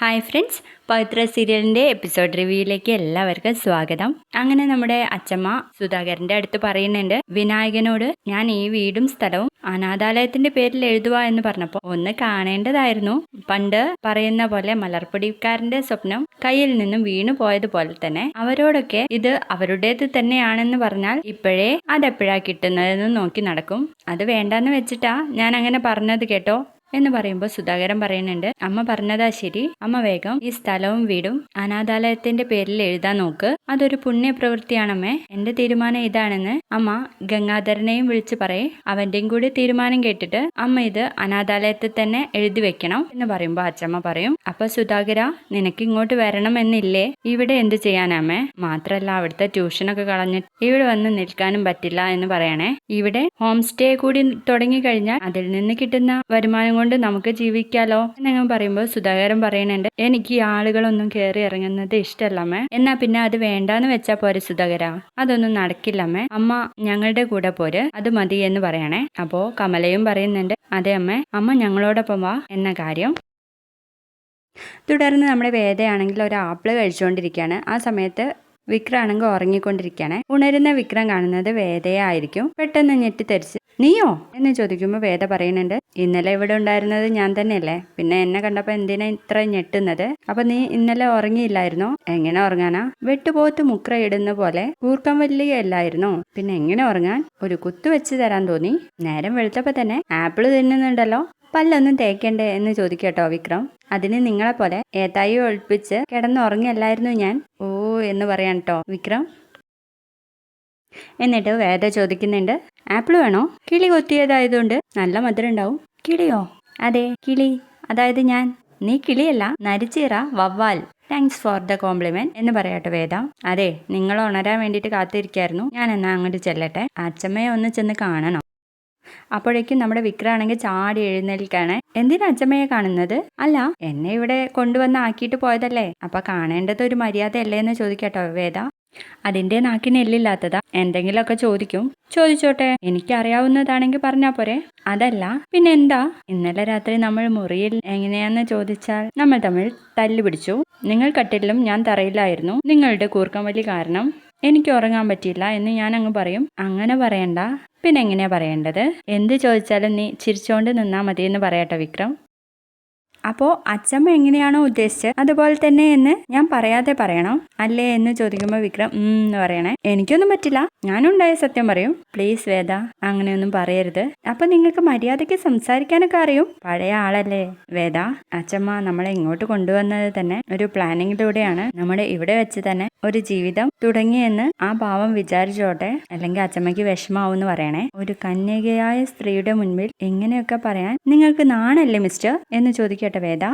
Hi friends പവിത്ര സീരിയലിന്റെ episode റിവ്യൂയിലേക്ക് എല്ലാവർക്കും സ്വാഗതം. അങ്ങനെ നമ്മുടെ അച്ചമ്മ സുധാകരന്റെ അടുത്ത് പറയുന്നുണ്ട് വിനായകനോട് ഞാൻ ഈ വീടും സ്ഥലവും അനാഥാലയത്തിന്റെ പേരിൽ എഴുതുക എന്ന് പറഞ്ഞപ്പോൾ ഒന്ന് കാണേണ്ടതായിരുന്നു. പണ്ട് പറയുന്ന പോലെ മലർപ്പൊടിക്കാരന്റെ സ്വപ്നം കയ്യിൽ നിന്നും വീണു പോയതുപോലെ തന്നെ അവരോടൊക്കെ ഇത് അവരുടേത് തന്നെയാണെന്ന് പറഞ്ഞാൽ ഇപ്പോഴേ അതെപ്പോഴാ കിട്ടുന്നതെന്ന് നോക്കി നടക്കും. അത് വേണ്ടാന്ന് വെച്ചിട്ടാ ഞാൻ അങ്ങനെ പറഞ്ഞത് കേട്ടോ. എന്ന് പറയുമ്പോൾ സുധാകരൻ പറയുന്നുണ്ട് അമ്മ പറഞ്ഞതാ ശരി. അമ്മ വേഗം ഈ സ്ഥലവും വീടും അനാഥാലയത്തിന്റെ പേരിൽ എഴുതാൻ നോക്ക്. അതൊരു പുണ്യപ്രവൃത്തിയാണമ്മേ. എന്റെ തീരുമാനം ഇതാണെന്ന് അമ്മ ഗംഗാധരനെയും വിളിച്ചു പറയേ. അവന്റെയും കൂടി തീരുമാനം കേട്ടിട്ട് അമ്മ ഇത് അനാഥാലയത്തിൽ തന്നെ എഴുതി വെക്കണം എന്ന് പറയുമ്പോൾ അച്ചമ്മ പറയും അപ്പൊ സുധാകര നിനക്ക് ഇങ്ങോട്ട് വരണം എന്നില്ലേ ഇവിടെ എന്ത് ചെയ്യാനാമേ മാത്രല്ല അവിടുത്തെ ട്യൂഷനൊക്കെ കളഞ്ഞിട്ട് ഇവിടെ വന്ന് നിൽക്കാനും പറ്റില്ല എന്ന് പറയണേ. ഇവിടെ ഹോം സ്റ്റേ കൂടി തുടങ്ങി കഴിഞ്ഞാൽ അതിൽ നിന്ന് കിട്ടുന്ന വരുമാനം കൊണ്ട് നമുക്ക് ജീവിക്കാലോ? എന്നങ്ങ് പറയുമ്പോൾ സുധാകരൻ പറയുന്നുണ്ട് എനിക്ക് ആളുകളൊന്നും കയറി ഇറങ്ങുന്നത് ഇഷ്ടമല്ലമ്മേ എന്നാ പിന്നെ അത് വേണ്ടാന്ന് വെച്ചാ പോരെ സുധാകര. അതൊന്നും നടക്കില്ലമ്മേ അമ്മ. ഞങ്ങളുടെ കൂടെ പോര്. അത് മതി എന്ന് പറയണേ. അപ്പോ കമലയും പറയുന്നുണ്ട് അതെ അമ്മേ. അമ്മ ഞങ്ങളോടൊപ്പം വാ എന്ന കാര്യം. തുടർന്ന് നമ്മുടെ വേദയാണെങ്കിൽ ഒരു ആപ്പിൾ കഴിച്ചുകൊണ്ടിരിക്കുകയാണ്. ആ സമയത്ത് വിക്രാണെങ്കിൽ ഉറങ്ങിക്കൊണ്ടിരിക്കുകയാണ്. ഉണരുന്ന വിക്രം കാണുന്നത് വേദയായിരിക്കും. പെട്ടെന്ന് ഞെട്ടിത്തെറിച്ച് നീയോ? എന്ന് ചോദിക്കുമ്പോൾ വേദ പറയുന്നുണ്ട് ഇന്നലെ ഇവിടെ ഉണ്ടായിരുന്നത് ഞാൻ തന്നെയല്ലേ? പിന്നെ എന്നെ കണ്ടപ്പോൾ എന്തിനാ ഇത്ര ഞെട്ടുന്നത്? അപ്പൊ നീ ഇന്നലെ ഉറങ്ങിയില്ലായിരുന്നോ? എങ്ങനെ ഉറങ്ങാനാ? വെട്ടുപോത്ത് മുക്ര ഇടുന്ന പോലെ കൂർക്കം വല്ലിയല്ലായിരുന്നോ പിന്നെ എങ്ങനെ ഉറങ്ങാൻ? ഒരു കുത്തു വെച്ച് തരാൻ തോന്നി. നേരം വെളുത്തപ്പോൾ തന്നെ ആപ്പിൾ തിന്നുന്നുണ്ടല്ലോ? പല്ലൊന്നും തേക്കണ്ടേ? എന്ന് ചോദിക്കട്ടോ വിക്രം. അതിന് നിങ്ങളെ പോലെ ഏതായി ഒളിപ്പിച്ച് കിടന്നുറങ്ങിയല്ലായിരുന്നു ഞാൻ? ഓ എന്ന് പറയാൻ കേട്ടോ വിക്രം. എന്നിട്ട് വേദ ചോദിക്കുന്നുണ്ട് ആപ്പിൾ വേണോ? കിളി കൊത്തിയതായതുകൊണ്ട് നല്ല മധുരം ഉണ്ടാവും കിളിയോ? അതെ കിളി. അതായത് ഞാൻ. നീ കിളിയല്ല നരിച്ചീറ വവ്വാൽ. താങ്ക്സ് ഫോർ ദ കോംപ്ലിമെന്റ് എന്ന് പറയട്ടെ വേദ. അതെ നിങ്ങൾ ഉണരാൻ വേണ്ടിയിട്ട് കാത്തിരിക്കായിരുന്നു. ഞാൻ എന്നാ അങ്ങോട്ട് ചെല്ലട്ടെ? അച്ഛമ്മയെ ഒന്ന് ചെന്ന് കാണണം. അപ്പോഴേക്കും നമ്മുടെ വിക്രാണെങ്കിൽ ചാടി എഴുന്നേൽക്കാണ്. എന്തിനാ അച്ഛമ്മയെ കാണുന്നത്? അല്ല എന്നെ ഇവിടെ കൊണ്ടുവന്ന് ആക്കിയിട്ട് പോയതല്ലേ. അപ്പൊ കാണേണ്ടത് ഒരു മര്യാദയല്ലേ എന്ന് ചോദിക്കട്ടോ വേദ. അതിന്റെ നാക്കിന് എല്ലില്ലാത്തതാ എന്തെങ്കിലുമൊക്കെ ചോദിക്കും. ചോദിച്ചോട്ടെ എനിക്കറിയാവുന്നതാണെങ്കിൽ പറഞ്ഞാ പോരെ. അതല്ല പിന്നെ എന്താ ഇന്നലെ രാത്രി നമ്മൾ മുറിയിൽ എങ്ങനെയാന്ന് ചോദിച്ചാൽ നമ്മൾ തമ്മിൽ തല്ലു പിടിച്ചു. നിങ്ങൾ കട്ടിലും ഞാൻ തറയിലായിരുന്നു. നിങ്ങളുടെ കൂർക്കം വലി കാരണം എനിക്ക് ഉറങ്ങാൻ പറ്റിയില്ല എന്ന് ഞാൻ അങ്ങ് പറയും. അങ്ങനെ പറയണ്ട. പിന്നെ എങ്ങനെയാ പറയേണ്ടത്? എന്ത് ചോദിച്ചാലും നീ ചിരിച്ചോണ്ട് നിന്നാ മതി എന്ന് പറയട്ടെ വിക്രം. അപ്പോൾ അച്ചമ്മ എങ്ങനെയാണോ ഉദ്ദേശിച്ചത്? അതുപോലെ തന്നെ എന്ന് ഞാൻ പറയാതെ പറയണം. അല്ലേ എന്ന് ചോദിക്കുമ്പോൾ വിക്രം എന്ന് പറയണേ. എനിക്കൊന്നും പറ്റില്ല. ഞാനുണ്ടായ സത്യം പറയും. പ്ലീസ് വേദ അങ്ങനെയൊന്നും പറയരുത്. അപ്പൊ നിങ്ങൾക്ക് മര്യാദയ്ക്ക് സംസാരിക്കാനൊക്കെ അറിയും? പഴയ ആളല്ലേ വേദ. അച്ചമ്മ നമ്മളെ ഇങ്ങോട്ട് കൊണ്ടുവന്നത് തന്നെ ഒരു പ്ലാനിങ്ങിലൂടെയാണ് നമ്മുടെ ഇവിടെ വെച്ച് തന്നെ ഒരു ജീവിതം തുടങ്ങിയെന്ന് ആ ഭാവം വിചാരിച്ചോട്ടെ? അല്ലെങ്കിൽ അച്ചമ്മയ്ക്ക് വിഷമാവും എന്ന് പറയണേ? ഒരു കന്യകയായ സ്ത്രീയുടെ മുൻപിൽ എങ്ങനെയൊക്കെ പറയാൻ നിങ്ങൾക്ക് നാണല്ലേ മിസ്റ്റർ? എന്ന് ചോദിക്കട്ടെ വേദ.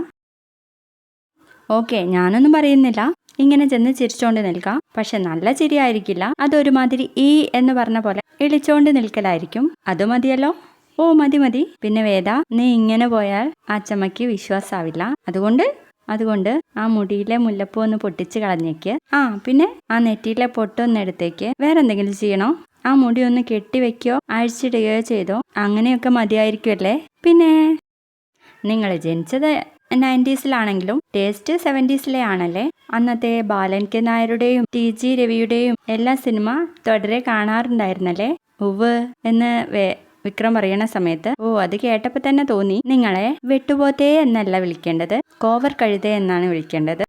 ഓക്കെ ഞാനൊന്നും പറയുന്നില്ല. ഇങ്ങനെ ചെന്ന് ചിരിച്ചോണ്ട് നിൽക്കാം. പക്ഷെ നല്ല ചിരിയായിരിക്കില്ല. അതൊരുമാതിരി ഈ എന്ന് പറഞ്ഞ പോലെ ഇളിച്ചോണ്ട് നിൽക്കലായിരിക്കും. അത് മതിയല്ലോ? ഓ മതി മതി. പിന്നെ വേദ നീ ഇങ്ങനെ പോയാൽ അച്ചമ്മയ്ക്ക് വിശ്വാസാവില്ല. അതുകൊണ്ട് അതുകൊണ്ട് ആ മുടിയിലെ മുല്ലപ്പൂ ഒന്ന് പൊട്ടിച്ച് കളഞ്ഞേക്ക്. ആ പിന്നെ ആ നെറ്റിയിലെ പൊട്ടൊന്ന് എടുത്തേക്ക്. വേറെ എന്തെങ്കിലും ചെയ്യണോ? ആ മുടി ഒന്ന് കെട്ടിവെക്കോ അഴിച്ചിടുകയോ ചെയ്തോ? അങ്ങനെയൊക്കെ മതിയായിരിക്കുമല്ലേ പിന്നെ? നിങ്ങൾ ജനിച്ചത് നയന്റീസിലാണെങ്കിലും ടേസ്റ്റ് സെവന്റീസിലെ ആണല്ലേ? അന്നത്തെ ബാലൻ കെ നായരുടെയും ടി ജി രവിയുടെയും എല്ലാ സിനിമ തുടരെ കാണാറുണ്ടായിരുന്നല്ലേ? ഉവ് എന്ന് വിക്രം പറയണ സമയത്ത് ഓ അത് കേട്ടപ്പോൾ തന്നെ തോന്നി. നിങ്ങളെ വെട്ടുപോത്തേ എന്നല്ല വിളിക്കേണ്ടത്. കോവർ കഴുതേ എന്നാണ് വിളിക്കേണ്ടത്.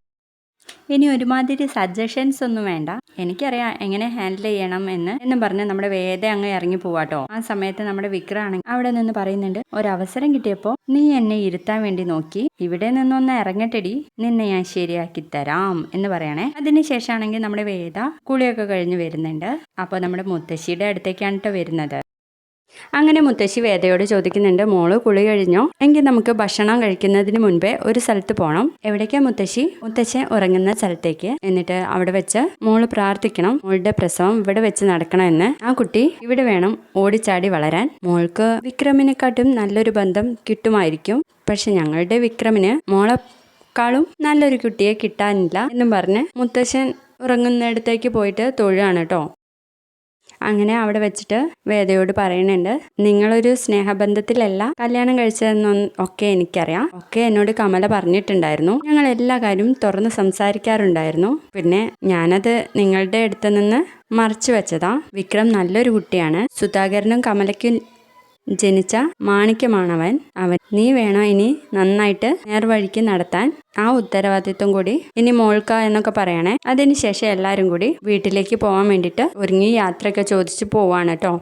ഇനി ഒരുമാതിരി സജഷൻസ് ഒന്നും വേണ്ട. എനിക്കറിയാം എങ്ങനെ ഹാൻഡിൽ ചെയ്യണം എന്ന്. എന്നും പറഞ്ഞ് നമ്മുടെ വേദ അങ്ങ് ഇറങ്ങി പോവാട്ടോ ആ സമയത്ത് നമ്മുടെ വിക്രം ആണെങ്കിൽ അവിടെ നിന്ന് പറയുന്നുണ്ട് ഒരവസരം കിട്ടിയപ്പോൾ നീ എന്നെ ഇരുത്താൻ വേണ്ടി നോക്കി. ഇവിടെ നിന്നൊന്ന് ഇറങ്ങട്ടെടി. നിന്നെ ഞാൻ ശരിയാക്കി തരാം. എന്ന് പറയണേ. അതിനുശേഷമാണെങ്കിൽ നമ്മുടെ വേദ കുളിയൊക്കെ കഴിഞ്ഞ് വരുന്നുണ്ട്. അപ്പോൾ നമ്മുടെ മുത്തശ്ശിയുടെ അടുത്തേക്കാണ് കേട്ടോ വരുന്നത്. അങ്ങനെ മുത്തശ്ശി വേദയോട് ചോദിക്കുന്നുണ്ട് മോൾ കുളി കഴിഞ്ഞോ? എങ്കിൽ നമുക്ക് ഭക്ഷണം കഴിക്കുന്നതിന് മുൻപേ ഒരു സ്ഥലത്ത് പോകണം എവിടേക്കാ മുത്തശ്ശി? മുത്തശ്ശൻ ഉറങ്ങുന്ന സ്ഥലത്തേക്ക്. എന്നിട്ട് അവിടെ വെച്ച് മോൾ പ്രാർത്ഥിക്കണം മോളുടെ പ്രസവം ഇവിടെ വെച്ച് നടക്കണമെന്ന് ആ കുട്ടി ഇവിടെ വേണം ഓടിച്ചാടി വളരാൻ. മോൾക്ക് വിക്രമിനെക്കാട്ടും നല്ലൊരു ബന്ധം കിട്ടുമായിരിക്കും. പക്ഷെ ഞങ്ങളുടെ വിക്രമിന് മോളെക്കാളും നല്ലൊരു കുട്ടിയെ കിട്ടാനില്ല എന്നും പറഞ്ഞ് മുത്തശ്ശൻ ഉറങ്ങുന്നിടത്തേക്ക് പോയിട്ട് തൊഴുകയാണ് കേട്ടോ. അങ്ങനെ അവിടെ വെച്ചിട്ട് വേദയോട് പറയുന്നുണ്ട് നിങ്ങളൊരു സ്നേഹബന്ധത്തിലല്ല കല്യാണം കഴിച്ചതെന്നും ഒക്കെ എനിക്കറിയാം. ഒക്കെ എന്നോട് കമല പറഞ്ഞിട്ടുണ്ടായിരുന്നു. ഞങ്ങൾ എല്ലാ കാര്യവും തുറന്ന് സംസാരിക്കാറുണ്ടായിരുന്നു. പിന്നെ ഞാനത് നിങ്ങളുടെ അടുത്ത് നിന്ന് മറച്ചു വെച്ചതാ. വിക്രം നല്ലൊരു കുട്ടിയാണ്. സുധാകരനും കമലയ്ക്കും ജനിച്ച മാണിക്യമാണവൻ. അവൻ നീ വേണം ഇനി നന്നായിട്ട് നേർവഴിക്ക് നടത്താൻ? ആ ഉത്തരവാദിത്വം കൂടി ഇനി മോൾക്ക എന്നൊക്കെ പറയണേ. അതിനുശേഷം എല്ലാവരും കൂടി വീട്ടിലേക്ക് പോകാൻ വേണ്ടിയിട്ട് ഒരുങ്ങി യാത്രയൊക്കെ ചോദിച്ചു പോവാണ് കേട്ടോ